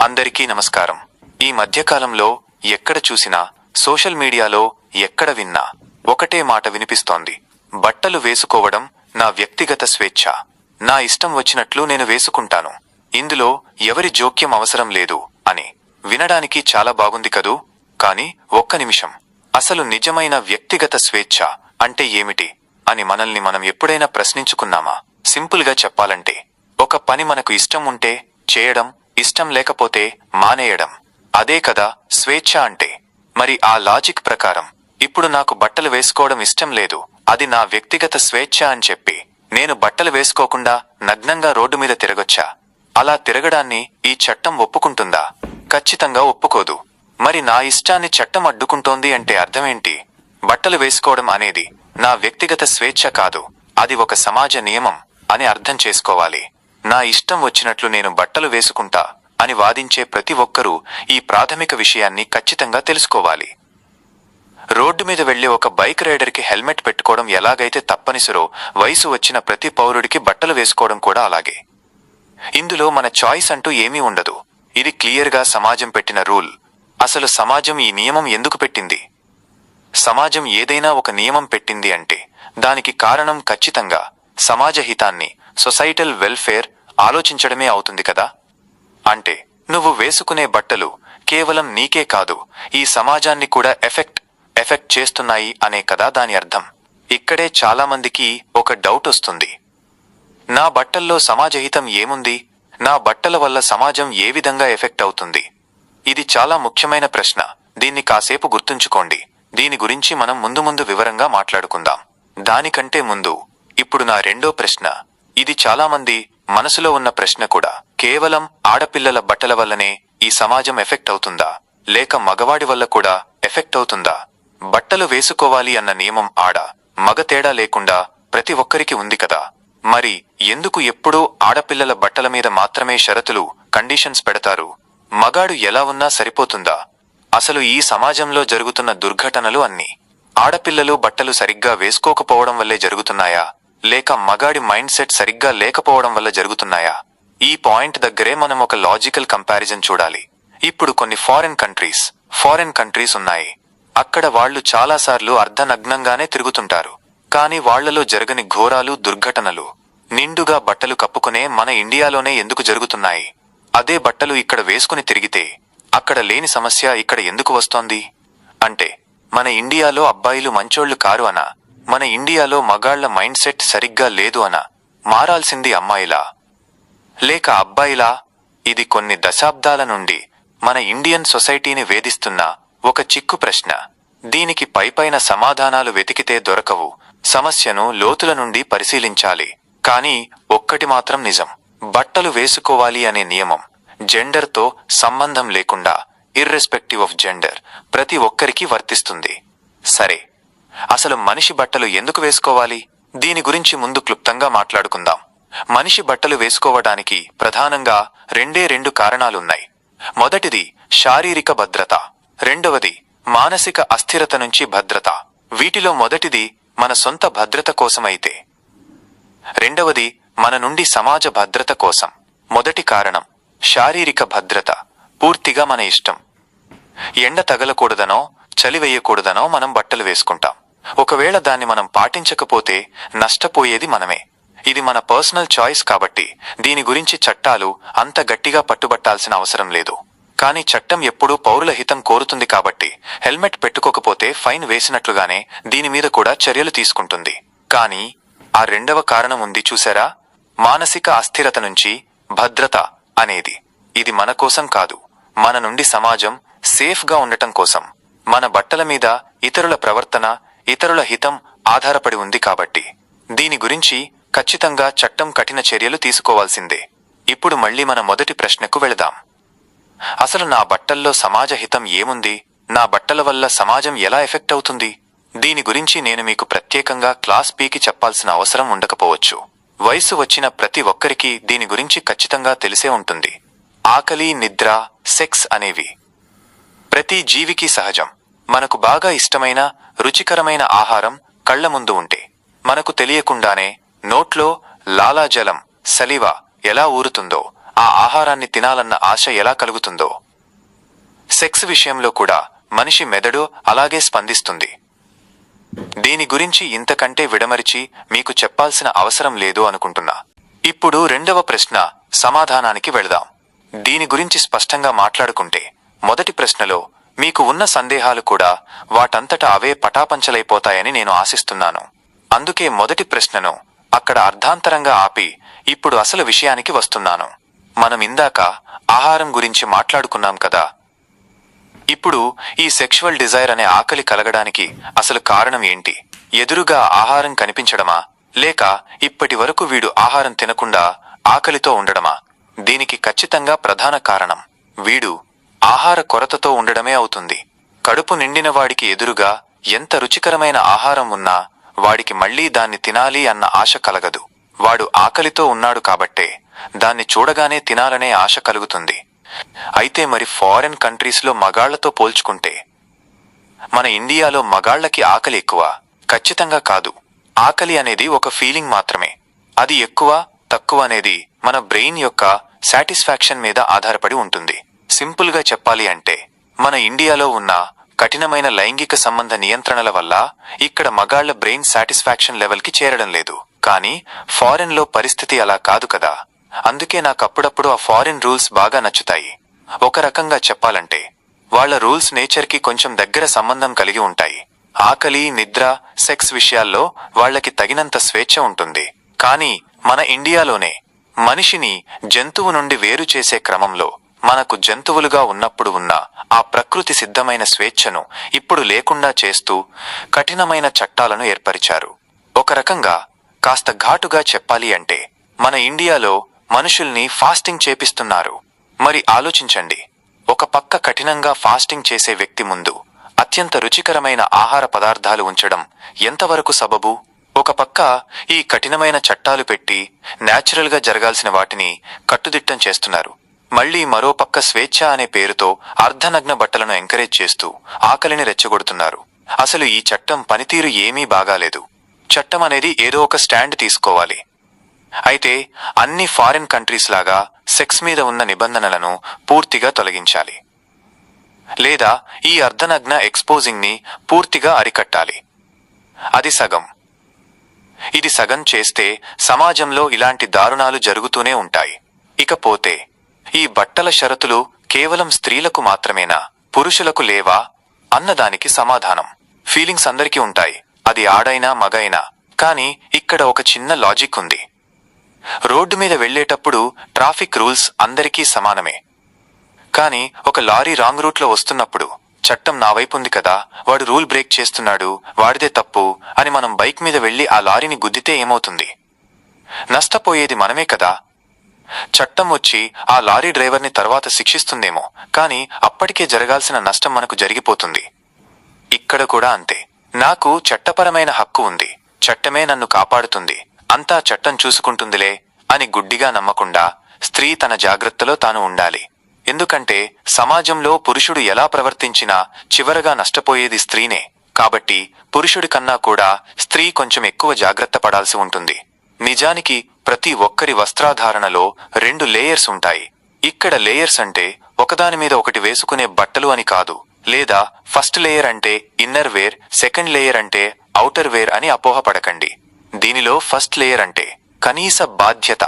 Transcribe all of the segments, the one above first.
అందరికీ నమస్కారం. ఈ మధ్యకాలంలో ఎక్కడ చూసినా సోషల్ మీడియాలో ఎక్కడ విన్నా ఒకటే మాట వినిపిస్తోంది. బట్టలు వేసుకోవడం నా వ్యక్తిగత స్వేచ్ఛ. నా ఇష్టం వచ్చినట్లు నేను వేసుకుంటాను. ఇందులో ఎవరి జోక్యం అవసరం లేదు అని. వినడానికి చాలా బాగుంది కదూ? కాని ఒక్క నిమిషం. అసలు నిజమైన వ్యక్తిగత స్వేచ్ఛ అంటే ఏమిటి? అని మనల్ని మనం ఎప్పుడైనా ప్రశ్నించుకున్నామా? సింపుల్గా చెప్పాలంటే ఒక పని మనకు ఇష్టం ఉంటే చేయడం ఇష్టం లేకపోతే మానేయడం. అదే కదా స్వేచ్ఛ అంటే. మరి ఆ లాజిక్ ప్రకారం ఇప్పుడు నాకు బట్టలు వేసుకోవడం ఇష్టం లేదు అది నా వ్యక్తిగత స్వేచ్ఛ అని చెప్పి నేను బట్టలు వేసుకోకుండా నగ్నంగా రోడ్డు మీద తిరగొచ్చా? అలా తిరగడాన్ని ఈ చట్టం ఒప్పుకుంటుందా? ఖచ్చితంగా ఒప్పుకోదు. మరి నా ఇష్టాన్ని చట్టం అడ్డుకుంటోంది అంటే అర్థమేంటి? బట్టలు వేసుకోవడం అనేది నా వ్యక్తిగత స్వేచ్ఛ కాదు అది ఒక సమాజ నియమం అని అర్థం చేసుకోవాలి. నా ఇష్టం వచ్చినట్లు నేను బట్టలు వేసుకుంటా అని వాదించే ప్రతి ఒక్కరూ ఈ ప్రాథమిక విషయాన్ని ఖచ్చితంగా తెలుసుకోవాలి. రోడ్డు మీద వెళ్ళే ఒక బైక్ రైడర్కి హెల్మెట్ పెట్టుకోవడం ఎలాగైతే తప్పనిసరో వయసు వచ్చిన ప్రతి పౌరుడికి బట్టలు వేసుకోవడం కూడా అలాగే. ఇందులో మన చాయిస్ అంటూ ఏమీ ఉండదు. ఇది క్లియర్గా సమాజం పెట్టిన రూల్. అసలు సమాజం ఈ నియమం ఎందుకు పెట్టింది? సమాజం ఏదైనా ఒక నియమం పెట్టింది అంటే దానికి కారణం ఖచ్చితంగా సమాజ హితాన్ని సొసైటల్ వెల్ఫేర్ ఆలోచించడమే అవుతుంది కదా? అంటే నువ్వు వేసుకునే బట్టలు కేవలం నీకే కాదు ఈ సమాజాన్ని కూడా ఎఫెక్ట్ ఎఫెక్ట్ చేస్తున్నాయి అనే కదా దాని అర్థం. ఇక్కడే చాలామందికి ఒక డౌట్ వస్తుంది. నా బట్టల్లో సమాజహితం ఏముంది? నా బట్టల వల్ల సమాజం ఏ విధంగా ఎఫెక్ట్ అవుతుంది? ఇది చాలా ముఖ్యమైన ప్రశ్న. దీన్ని కాసేపు గుర్తుంచుకోండి. దీని గురించి మనం ముందు ముందు వివరంగా మాట్లాడుకుందాం. దానికంటే ముందు ఇప్పుడు నా రెండో ప్రశ్న. ఇది చాలామంది మనసులో ఉన్న ప్రశ్న కూడా. కేవలం ఆడపిల్లల బట్టల వల్లనే ఈ సమాజం ఎఫెక్ట్ అవుతుందా? లేక మగవాడి వల్ల కూడా ఎఫెక్ట్ అవుతుందా? బట్టలు వేసుకోవాలి అన్న నియమం ఆడ? మగ తేడా లేకుండా ప్రతి ఒక్కరికి ఉంది కదా. మరి ఎందుకు ఎప్పుడూ ఆడపిల్లల బట్టల మీద మాత్రమే షరతులు కండిషన్స్ పెడతారు? మగాడు ఎలా ఉన్నా సరిపోతుందా? అసలు ఈ సమాజంలో జరుగుతున్న దుర్ఘటనలు అన్నీ. ఆడపిల్లలు బట్టలు సరిగ్గా వేసుకోకపోవడం వల్లే జరుగుతున్నాయా? లేక మగాడి మైండ్ సెట్ సరిగ్గా లేకపోవడం వల్ల జరుగుతున్నాయా? ఈ పాయింట్ దగ్గరే మనం ఒక లాజికల్ కంపారిజన్ చూడాలి. ఇప్పుడు కొన్ని ఫారిన్ కంట్రీస్ ఫారిన్ కంట్రీస్ ఉన్నాయి. అక్కడ వాళ్ళు చాలాసార్లు అర్ధనగ్నంగానే తిరుగుతుంటారు. కాని వాళ్ళలో జరగని ఘోరాలు దుర్ఘటనలు నిండుగా బట్టలు కప్పుకునే మన ఇండియాలోనే ఎందుకు జరుగుతున్నాయి? అదే బట్టలు ఇక్కడ వేసుకుని తిరిగితే అక్కడ లేని సమస్య ఇక్కడ ఎందుకు వస్తోంది? అంటే మన ఇండియాలో అబ్బాయిలు మంచోళ్ళు కారు అనా? మన ఇండియాలో మగాళ్ళ మైండ్ సెట్ సరిగ్గా లేదు అన. మారాల్సింది అమ్మాయిలా. లేక అబ్బాయిలా. ఇది కొన్ని దశాబ్దాల నుండి మన ఇండియన్ సొసైటీని వేధిస్తున్న ఒక చిక్కు ప్రశ్న. దీనికి పైపైన సమాధానాలు వెతికితే దొరకవు. సమస్యను లోతుల నుండి పరిశీలించాలి. కానీ ఒక్కటి మాత్రం నిజం. బట్టలు వేసుకోవాలి అనే నియమం. జెండర్తో సంబంధం లేకుండా ఇర్రెస్పెక్టివ్ ఆఫ్ జెండర్ ప్రతి ఒక్కరికి వర్తిస్తుంది. సరే. అసలు మనిషి బట్టలు ఎందుకు వేసుకోవాలి? దీని గురించి ముందు క్లుప్తంగా మాట్లాడుకుందాం. మనిషి బట్టలు వేసుకోవడానికి ప్రధానంగా రెండే రెండు కారణాలున్నాయి. మొదటిది శారీరక భద్రత. రెండవది మానసిక అస్థిరత నుంచి భద్రత. వీటిలో మొదటిది మన సొంత భద్రత కోసమైతే. రెండవది మన నుండి సమాజ భద్రత కోసం. మొదటి కారణం శారీరక భద్రత. పూర్తిగా మన ఇష్టం. ఎండ తగలకూడదనో చలివేయకూడదనో మనం బట్టలు వేసుకుంటాం. ఒకవేళ దాన్ని మనం పాటించకపోతే నష్టపోయేది మనమే. ఇది మన పర్సనల్ చాయిస్ కాబట్టి దీని గురించి చట్టాలు అంత గట్టిగా పట్టుబట్టాల్సిన అవసరం లేదు. కానీ చట్టం ఎప్పుడూ పౌరుల హితం కోరుతుంది కాబట్టి హెల్మెట్ పెట్టుకోకపోతే ఫైన్ వేసినట్లుగానే దీని మీద కూడా చర్యలు తీసుకుంటుంది. కానీ ఆ రెండవ కారణం ఉంది చూసారా? మానసిక అస్థిరత నుంచి భద్రత అనేది. ఇది మన కోసం కాదు. మన నుండి సమాజం సేఫ్గా ఉండటం కోసం. మన బట్టల మీద ఇతరుల ప్రవర్తన ఇతరుల హితం ఆధారపడి ఉంది కాబట్టి. దీని గురించి ఖచ్చితంగా చట్టం కఠిన చర్యలు తీసుకోవాల్సిందే. ఇప్పుడు మళ్ళీ మన మొదటి ప్రశ్నకు వెళదాం. అసలు నా బట్టల్లో సమాజ హితం ఏముంది? నా బట్టల వల్ల సమాజం ఎలా ఎఫెక్ట్ అవుతుంది? దీని గురించి నేను మీకు ప్రత్యేకంగా క్లాస్ పీకి చెప్పాల్సిన అవసరం ఉండకపోవచ్చు. వయసు వచ్చిన ప్రతి ఒక్కరికి దీని గురించి ఖచ్చితంగా తెలిసే ఉంటుంది. ఆకలి నిద్ర సెక్స్ అనేవి. ప్రతి జీవికి సహజం. మనకు బాగా ఇష్టమైన రుచికరమైన ఆహారం కళ్ళ ముందు ఉంటే. మనకు తెలియకుండానే నోట్లో లాలాజలం సలివ ఎలా ఊరుతుందో ఆ ఆహారాన్ని తినాలన్న ఆశ ఎలా కలుగుతుందో. సెక్స్ విషయంలో కూడా మనిషి మెదడు అలాగే స్పందిస్తుంది. దీని గురించి ఇంతకంటే విడమరిచి మీకు చెప్పాల్సిన అవసరం లేదు అనుకుంటున్నా. ఇప్పుడు రెండవ ప్రశ్న సమాధానానికి వెళదాం. దీని గురించి స్పష్టంగా మాట్లాడుకుంటే మొదటి ప్రశ్నలో మీకు ఉన్న సందేహాలు కూడా వాటంతట అవే పటాపంచలైపోతాయని నేను ఆశిస్తున్నాను. అందుకే మొదటి ప్రశ్నను అక్కడ అర్ధాంతరంగా ఆపి ఇప్పుడు అసలు విషయానికి వస్తున్నాను. మనం ఇందాక ఆహారం గురించి మాట్లాడుకున్నాం కదా. ఇప్పుడు ఈ సెక్షువల్ డిజైర్ అనే ఆకలి కలగడానికి అసలు కారణం ఏంటి? ఎదురుగా ఆహారం కనిపించడమా? లేక ఇప్పటి వరకు వీడు ఆహారం తినకుండా ఆకలితో ఉండడమా? దీనికి ఖచ్చితంగా ప్రధాన కారణం. వీడు ఆహార కొరతతో ఉండడమే అవుతుంది. కడుపు నిండిన వాడికి ఎదురుగా ఎంత రుచికరమైన ఆహారం ఉన్నా వాడికి మళ్ళీ దాన్ని తినాలి అన్న ఆశ కలగదు. వాడు ఆకలితో ఉన్నాడు కాబట్టే దాన్ని చూడగానే తినాలనే ఆశ కలుగుతుంది. అయితే మరి ఫారెన్ కంట్రీస్లో మగాళ్ళతో పోల్చుకుంటే మన ఇండియాలో మగాళ్ళకి ఆకలి ఎక్కువ ఖచ్చితంగా కాదు. ఆకలి అనేది ఒక ఫీలింగ్ మాత్రమే. అది ఎక్కువ తక్కువ అనేది మన బ్రెయిన్ యొక్క సాటిస్ఫాక్షన్ మీద ఆధారపడి ఉంటుంది. సింపుల్గా చెప్పాలి అంటే మన ఇండియాలో ఉన్న కఠినమైన లైంగిక సంబంధ నియంత్రణల వల్ల ఇక్కడ మగాళ్ళ బ్రెయిన్ సాటిస్ఫాక్షన్ లెవెల్కి చేరడం లేదు. కానీ ఫారెన్లో పరిస్థితి అలా కాదు కదా. అందుకే నాకు అప్పుడప్పుడు ఆ ఫారిన్ రూల్స్ బాగా నచ్చుతాయి. ఒక రకంగా చెప్పాలంటే వాళ్ళ రూల్స్ నేచర్కి కొంచెం దగ్గర సంబంధం కలిగి ఉంటాయి. ఆకలి నిద్ర సెక్స్ విషయాల్లో వాళ్ళకి తగినంత స్వేచ్ఛ ఉంటుంది. కానీ మన ఇండియాలోనే మనిషిని జంతువు నుండి వేరు చేసే క్రమంలో మనకు జంతువులుగా ఉన్నప్పుడు ఉన్న ఆ ప్రకృతి సిద్ధమైన స్వేచ్ఛను ఇప్పుడు లేకుండా చేస్తూ కఠినమైన చట్టాలను ఏర్పరిచారు. ఒక రకంగా కాస్త ఘాటుగా చెప్పాలి అంటే మన ఇండియాలో మనుషుల్ని ఫాస్టింగ్ చేపిస్తున్నారు. మరి ఆలోచించండి. ఒక పక్క కఠినంగా ఫాస్టింగ్ చేసే వ్యక్తి ముందు అత్యంత రుచికరమైన ఆహార పదార్థాలు ఉంచడం ఎంతవరకు సబబు? ఒక పక్క ఈ కఠినమైన చట్టాలు పెట్టి నేచురల్గా జరగాల్సిన వాటిని కట్టుదిట్టం చేస్తున్నారు. మళ్ళీ మరో పక్క స్వేచ్ఛ అనే పేరుతో అర్ధనగ్న బట్టలను ఎంకరేజ్ చేస్తూ ఆకలిని రెచ్చగొడుతున్నారు. అసలు ఈ చట్టం పనితీరు ఏమీ బాగాలేదు. చట్టం అనేది ఏదో ఒక స్టాండ్ తీసుకోవాలి. అయితే అన్ని ఫారిన్ కంట్రీస్ లాగా సెక్స్ మీద ఉన్న నిబంధనలను పూర్తిగా తొలగించాలి. లేదా ఈ అర్ధనగ్న ఎక్స్పోజింగ్ని పూర్తిగా అరికట్టాలి. అది సగం. ఇది సగం చేస్తే సమాజంలో ఇలాంటి దారుణాలు జరుగుతూనే ఉంటాయి. ఇకపోతే ఈ బట్టల షరతులు కేవలం స్త్రీలకు మాత్రమేనా? పురుషులకు లేవా? అన్నదానికి సమాధానం. ఫీలింగ్స్ అందరికీ ఉంటాయి. అది ఆడైనా మగైనా. కానీ ఇక్కడ ఒక చిన్న లాజిక్ ఉంది. రోడ్డు మీద వెళ్ళేటప్పుడు ట్రాఫిక్ రూల్స్ అందరికీ సమానమే. కానీ ఒక లారీ రాంగ్ రూట్లో వస్తున్నప్పుడు చట్టం నా వైపు ఉంది కదా వాడు రూల్ బ్రేక్ చేస్తున్నాడు వాడిదే తప్పు అని మనం బైక్ మీద వెళ్ళి ఆ లారీని గుద్దితే ఏమవుతుంది? నష్టపోయేది మనమే కదా చట్టం వచ్చి ఆ లారీ డ్రైవర్ని తర్వాత శిక్షిస్తుందేమో కానీ అప్పటికే జరగాల్సిన నష్టం మనకు జరిగిపోతుంది. ఇక్కడ కూడా అంతే. నాకు చట్టపరమైన హక్కు ఉంది. చట్టమే నన్ను కాపాడుతుంది. అంతా చట్టం చూసుకుంటుందిలే అని గుడ్డిగా నమ్మకుండా స్త్రీ తన జాగ్రత్తలో తాను ఉండాలి. ఎందుకంటే సమాజంలో పురుషుడు ఎలా ప్రవర్తించినా చివరగా నష్టపోయేది స్త్రీనే. కాబట్టి పురుషుడి కన్నా కూడా స్త్రీ కొంచెం ఎక్కువ జాగ్రత్త పడాల్సి ఉంటుంది. నిజానికి ప్రతి ఒక్కరి వస్త్రాధారణలో రెండు లేయర్స్ ఉంటాయి. ఇక్కడ లేయర్స్ అంటే ఒకదాని మీద ఒకటి వేసుకునే బట్టలు అని కాదు. లేదా ఫస్ట్ లేయర్ అంటే ఇన్నర్ వేర్ సెకండ్ లేయర్ అంటే ఔటర్ వేర్ అని అపోహపడకండి. దీనిలో ఫస్ట్ లేయర్ అంటే కనీస బాధ్యత.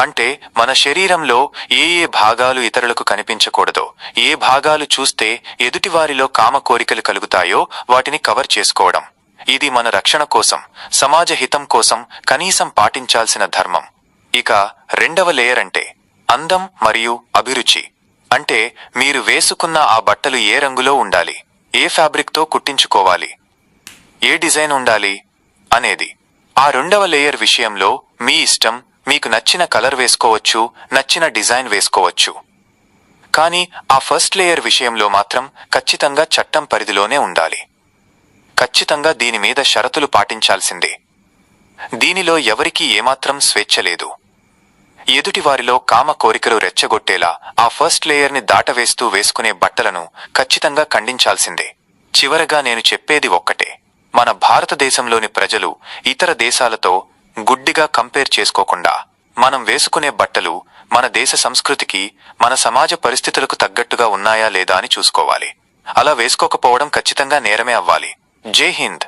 అంటే మన శరీరంలో ఏ ఏ భాగాలు ఇతరులకు కనిపించకూడదో ఏ భాగాలు చూస్తే ఎదుటివారిలో కామ కోరికలు కలుగుతాయో వాటిని కవర్ చేసుకోవడం. ఇది మన రక్షణ కోసం సమాజ హితం కోసం కనీసం పాటించాల్సిన ధర్మం. ఇక రెండవ లేయర్ అంటే అందం మరియు అభిరుచి. అంటే మీరు వేసుకున్న ఆ బట్టలు ఏ రంగులో ఉండాలి ఏ ఫ్యాబ్రిక్తో కుట్టించుకోవాలి ఏ డిజైన్ ఉండాలి అనేది. ఆ రెండవ లేయర్ విషయంలో మీ ఇష్టం మీకు నచ్చిన కలర్ వేసుకోవచ్చు నచ్చిన డిజైన్ వేసుకోవచ్చు. కానీ ఆ ఫస్ట్ లేయర్ విషయంలో మాత్రం ఖచ్చితంగా చట్టం పరిధిలోనే ఉండాలి. ఖచ్చితంగా దీని మీద షరతులు పాటించాల్సిందే. దీనిలో ఎవరికీ ఏమాత్రం స్వేచ్ఛ లేదు. ఎదుటివారిలో కామ కోరికలు రెచ్చగొట్టేలా ఆ ఫస్ట్ లేయర్ని దాటవేస్తూ వేసుకునే బట్టలను ఖచ్చితంగా ఖండించాల్సిందే. చివరగా నేను చెప్పేది ఒక్కటే. మన భారతదేశంలోని ప్రజలు ఇతర దేశాలతో గుడ్డిగా కంపేర్ చేసుకోకుండా మనం వేసుకునే బట్టలు మన దేశ సంస్కృతికి మన సమాజ పరిస్థితులకు తగ్గట్టుగా ఉన్నాయా లేదా అని చూసుకోవాలి. అలా వేసుకోకపోవడం ఖచ్చితంగా నేరమే అవ్వాలి. जय हिंद।